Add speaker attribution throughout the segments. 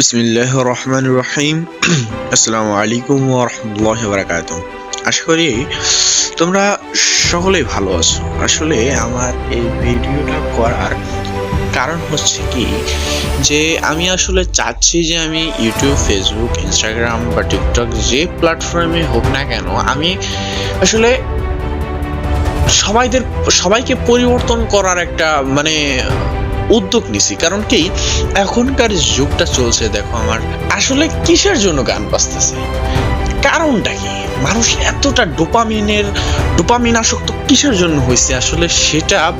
Speaker 1: বিসমিল্লাহ রহমান রহিম আসসালামু আলাইকুম ওরহমতুল্লাহ বারাকাত আশা করি তোমরা সকলেই ভালো আছো। আসলে আমার এই ভিডিওটা করার কারণ হচ্ছে কি, যে আমি আসলে চাচ্ছি যে আমি ইউটিউব ফেসবুক ইনস্টাগ্রাম বা টিকটক যে প্ল্যাটফর্মে হোক না কেন, আমি আসলে সবাইদের, সবাইকে পরিবর্তন করার একটা মানে উদ্যোগ নিছি। কারণ কি, এখনকার যুগটা চলছে, দেখো আমার, আসলে কিসের জন্য গান বাজতেছে? কারণটা কি? মানুষ এতটা ডোপামিনের ডোপামিন আসক্ত কিসের জন্য হয়েছে আসলে সেটা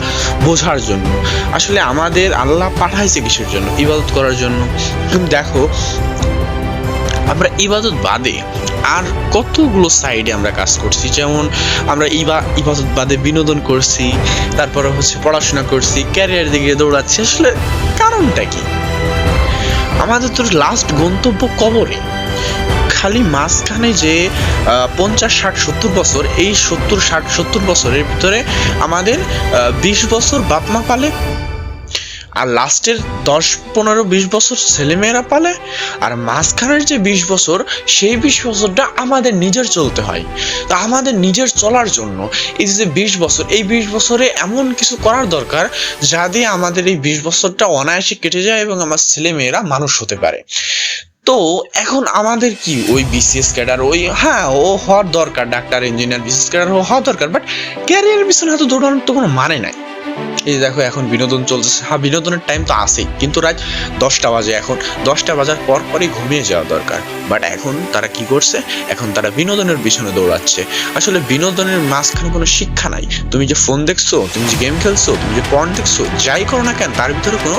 Speaker 1: বোঝার জন্য। আসলে আমাদের আল্লাহ পাঠাইছে কিসের জন্য? ইবাদত করার জন্য। তুমি দেখো, আমরা ইবাদত বাদে আর কতগুলো সাইডে আমরা কাজ করছি? যেমন আমরা ইবা ইবাদত বাদে বিনোদন করছি, তারপরে হচ্ছে পড়াশোনা করছি ক্যারিয়ার দিকে দৌড়াচ্ছি। আসলে কারণটা কি? আমাদের তো লাস্ট গন্তব্য কবরে। খালি মাঝখানে যে পঞ্চাশ, ষাট, সত্তর বছর, এই সত্তর, ষাট, সত্তর বছরের ভিতরে আমাদের বিশ বছর বাপ মা পালে আর লাস্টের দশ, পনেরো, বিশ বছর ছেলেমেয়েরা পালে, আর মাঝখানের যে বিশ বছর, সেই বিশ বছরটা আমাদের নিজের চলতে হয়। তো আমাদের নিজের চলার জন্য এই যে বিশ বছর, এই বিশ বছরে এমন কিছু করার দরকার যা দিয়ে আমাদের এই বিশ বছরটা অনায়াসে কেটে যায় এবং আমার ছেলেমেয়েরা মানুষ হতে পারে। তো এখন আমাদের কি ওই বিসিএস ক্যাডার, ওই হ্যাঁ ও হওয়ার দরকার, ডাক্তার, ইঞ্জিনিয়ার বিসিএস ক্যাডার, ও হওয়া দরকার বাট ক্যারিয়ারের পিছনে হয়তো দৌড়ানোর তো কোনো মানে নাই। এই দেখো এখন বিনোদন চলতেছে। হ্যাঁ বিনোদনের টাইম তো আছেই, কিন্তু রাত দশটা বাজে এখন। দশটা বাজার পর পরই ঘুমিয়ে যাওয়া দরকার। বাট এখন তারা কি করছে? এখন তারা বিনোদনের পিছনে দৌড়াচ্ছে। আসলে বিনোদনের মাঝখানে কোনো শিক্ষা নাই। তুমি যে ফোন দেখছ, তুমি যে গেম খেলছো, তুমি যে পর্ন দেখছ, যাই করো না কেন, তার ভিতরে কোনো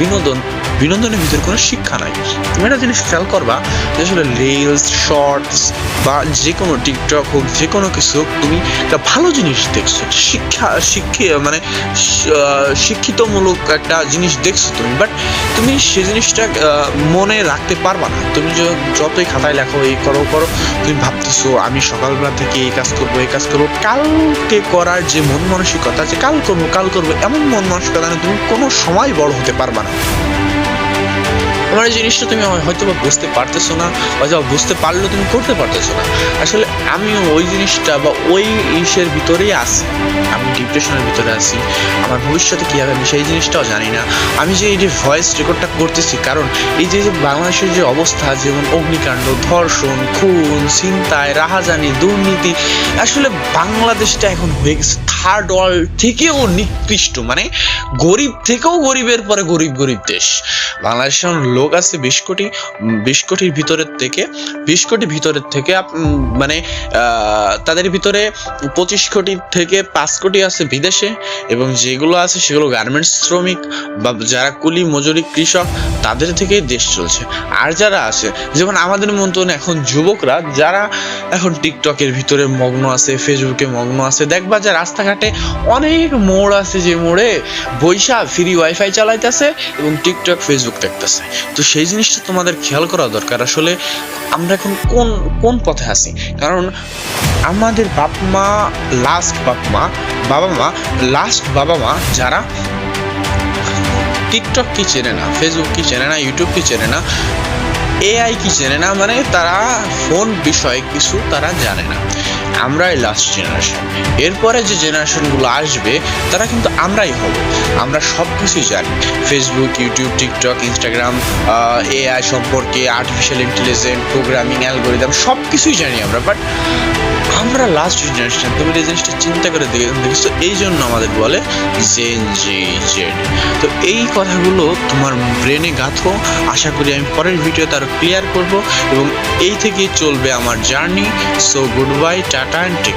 Speaker 1: বিনোদন, বিনোদনের ভিতরে কোনো শিক্ষা নাই। তুমি একটা জিনিস খেয়াল করবা, যে আসলে রিলস শর্টস বা যে কোনো টিকটক হোক, যে কোনো কিছু হোক, তুমি একটা ভালো জিনিস দেখছ। শিক্ষা শিক্ষা মানে শিক্ষিতমূলক একটা জিনিস দেখছ তুমি বাট তুমি সে জিনিসটা মনে রাখতে পারবা না। তুমি যতই খাতায় লেখো, এই করো করো, তুমি ভাবতেছো, আমি সকালবেলা থেকে এই কাজ করব, এই কাজ করব। কালকে করার যে মন মানসিকতা যে কাল করব কাল করব, এমন মন মানসিকতা না, তুমি কোনো সময় বড় হতে পারবা না। তোমার এই জিনিসটা তুমি হয়তো বা বুঝতে পারতেছো না হয়তো বুঝতে পারলেও তুমি করতে পারতেছো না। আসলে আমিও ওই জিনিসটা বা ওই ইসের ভিতরেই আছি। আমি ডিপ্রেশনের ভিতরে আছি। আমার ভবিষ্যতে কী হবে আমি সেই জিনিসটাও জানি না। আমি যে এই যে ভয়েস রেকর্ডটা করতেছি, কারণ এই যে যে বাংলাদেশের যে অবস্থা, যেমন অগ্নিকাণ্ড, ধর্ষণ, খুন, ছিনতাই, রাহাজানি, দুর্নীতি, আসলে বাংলাদেশটা এখন হয়ে গেছে থার্ড ওয়ার্ল্ড থেকেও নিকৃষ্ট মানে গরিব থেকেও গরিবের পরে গরিব গরিব দেশ। বাংলাদেশে এখন লোক আছে বিশ কোটি বিশ কোটির ভিতরের থেকে, বিশ কোটি ভিতরের থেকে মানে তাদের ভিতরে পঁচিশ কোটি থেকে পাঁচ কোটি আছে বিদেশে, এবং যেগুলো আছে সেগুলো গার্মেন্টস শ্রমিক বা যারা কুলি, মজুরি, কৃষক, তাদের থেকেই দেশ চলছে। আর যারা আছে, যেমন আমাদের মতন এখন যুবকরা, যারা এখন টিকটকের ভিতরে মগ্ন আছে ফেসবুকে মগ্ন আছে, দেখবা যে রাস্তাঘাটে অনেক মোড় আছে যে মোড়ে বৈশা ফ্রি ওয়াইফাই চালাইতেছে এবং টিকটক ফেসবুক দেখতেছে। তো সেই জিনিসটা তোমাদের খেয়াল করা দরকার। আসলে আমরা এখন কোন কোন পথে আছি? কারণ আমাদের বাপ মা লাস্ট বাপ মা বাবা মা লাস্ট বাবা মা যারা টিকটক কি চেনে না ফেসবুক কি চেনে না ইউটিউব কি চেনে না এআই কি চেনে না? মানে তারা ফোন বিষয়ে কিছু তারা জানে না। আমরাই লাস্ট জেনারেশন এরপরে যে জেনারেশনগুলো আসবে, তারা কিন্তু আমরাই হব। আমরা সব কিছুই জানি Facebook YouTube TikTok Instagram AI সম্পর্কে আর্টিফিশিয়াল ইন্টেলিজেন্ট প্রোগ্রামিং অ্যালগোরিদম সব কিছুই জানি আমরা। বাট আমরা লাস্ট জেনারেশন তুমি এই জিনিসটা চিন্তা করে দেখে দেখেছ, এই জন্য আমাদের বলে জেন জি জেড তো এই কথাগুলো তোমার ব্রেনে গাঁথো। আশা করি আমি পরের ভিডিও তার ক্লিয়ার করব এবং এই থেকে চলবে আমার journey so good bye tata and take